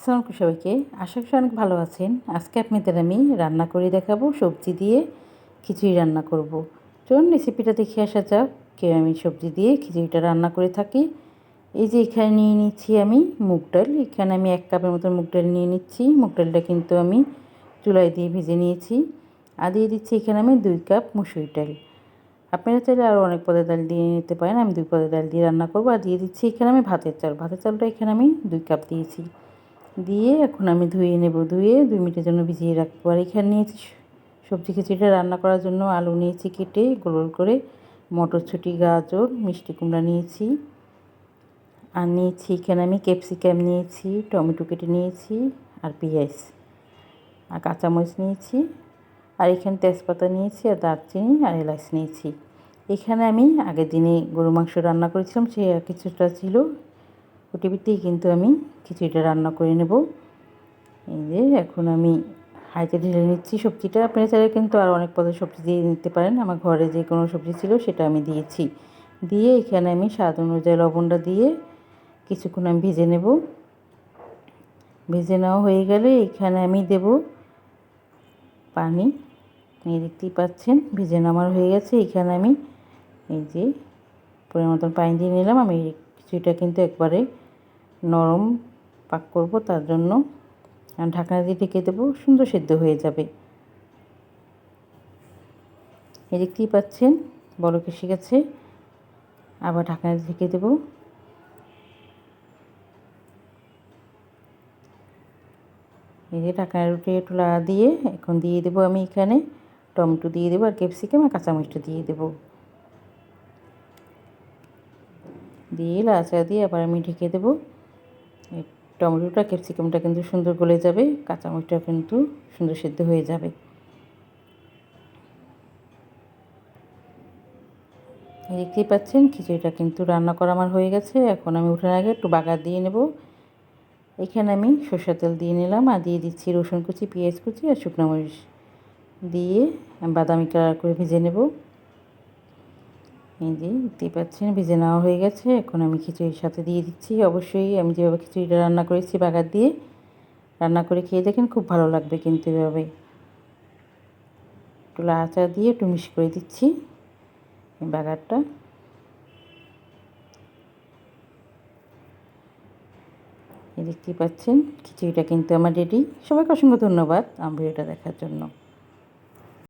আসসালামু সবাইকে। আশা করি অনেক ভালো আছেন। আজকে আপনাদের আমি রান্না করে দেখাবো, সবজি দিয়ে খিচুড়ি রান্না করব। চলুন রেসিপিটা দেখে আসা যাক, কেউ আমি সবজি দিয়ে খিচুড়িটা রান্না করে থাকি। এই যে এখানে নিয়ে নিচ্ছি আমি মুগ ডাল। এখানে আমি এক কাপের মতো মুগ ডাল নিয়ে নিচ্ছি। মুগ ডালটা কিন্তু আমি চুলায় দিয়ে ভেজে নিয়েছি। আর দিয়ে দিচ্ছি এখানে আমি দুই কাপ মুসুরি ডাল। আপনারা চাইলে আরও অনেক পদের ডাল দিয়ে নিতে পারেন। আমি দুই পদের ডাল দিয়ে রান্না করব। আর দিয়ে দিচ্ছি এখানে আমি ভাতের চাল। ভাতের চালটা এখানে আমি দুই কাপ দিয়েছি। দিয়ে এখন আমি ধুয়ে নেব, ধুয়ে দুই মিনিটের জন্য ভিজিয়ে রাখব। আর এখানে নিয়েছি সবজি খিচুড়িটা রান্না করার জন্য আলু নিয়েছি কেটে, গোল গোল করে মটরশুঁটি, গাজর, মিষ্টি কুমড়া নিয়েছি। আর নিয়েছি এখানে আমি ক্যাপসিকাম নিয়েছি, টমেটো কেটে নিয়েছি আর পেঁয়াজ আর কাঁচামরিচ নিয়েছি। আর এখানে তেজপাতা নিয়েছি আর দারচিনি আর এলাচ নিয়েছি। এখানে আমি আগের দিনে গরু মাংস রান্না করেছিলাম, সে কিছুটা ছিল ওটিভিতেই কিন্তু আমি খিচুড়িটা রান্না করে নেব। এই যে এখন আমি হাইতে ঢেলে নিচ্ছি সবজিটা। আপনারা চাইলে কিন্তু আর অনেক পদের সবজি দিয়ে নিতে পারেন। আমার ঘরে যে কোনো সবজি ছিল সেটা আমি দিয়েছি। দিয়ে এখানে আমি স্বাদ অনুযায়ী লবণটা দিয়ে কিছুক্ষণ আমি ভেজে নেব। ভেজে নেওয়া হয়ে গেলে এখানে আমি দেব পানি। এই দেখতেই পাচ্ছেন, ভেজে নামার হয়ে গেছে। এখানে আমি এই যে পরিমাণ মতন পানি দিয়ে নিলাম। আমি খিচুড়িটা কিন্তু একবারে নরম পাক করব, তার জন্য ঢাকনা দিয়ে ঢেকে দেবো, সুন্দর সেদ্ধ হয়ে যাবে। এই দেখতেই পাচ্ছেন? বড়কে গেছে, আবার ঢাকনা দিয়ে ঢেকে দেবো। এই যে ঢাকনা রুটি একটু লাগা দিয়ে এখন দিয়ে দেবো আমি এখানে। টমেটো দিয়ে দেবো আর ক্যাপসিকাম আর কাঁচামরিচটা দিয়ে দেবো। দিয়ে লাচা দিয়ে আবার আমি ঢেকে দেবো। টমেটোটা, ক্যাপসিকামটা কিন্তু সুন্দর গলে যাবে, কাঁচামরিচটা কিন্তু সুন্দর সেদ্ধ হয়ে যাবে। দেখতেই পাচ্ছেন, খিচুড়িটা কিন্তু রান্না করা আমার হয়ে গেছে। এখন আমি উঠার আগে একটু বাগার দিয়ে নেব। এখানে আমি সর্ষের তেল দিয়ে নিলাম আর দিয়ে দিচ্ছি রসুন কুচি, পেঁয়াজ কুচি আর শুকনো মরিচ। দিয়ে বাদামি কালার করে ভেজে নেব। এই যে দেখতেই পাচ্ছেন, ভেজে নেওয়া হয়ে গেছে। এখন আমি খিচুড়ির সাথে দিয়ে দিচ্ছি। অবশ্যই আমি যেভাবে খিচুড়িটা রান্না করেছি বাগার দিয়ে, রান্না করে খেয়ে দেখেন খুব ভালো লাগবে কিন্তু এভাবে। একটু লাচা দিয়ে একটু মিশ করে দিচ্ছি বাগারটা। দেখতেই পাচ্ছেন, খিচুড়িটা কিন্তু আমার রেডি। সবাইকে অসংখ্য ধন্যবাদ আমার ভিডিওটা দেখার জন্য।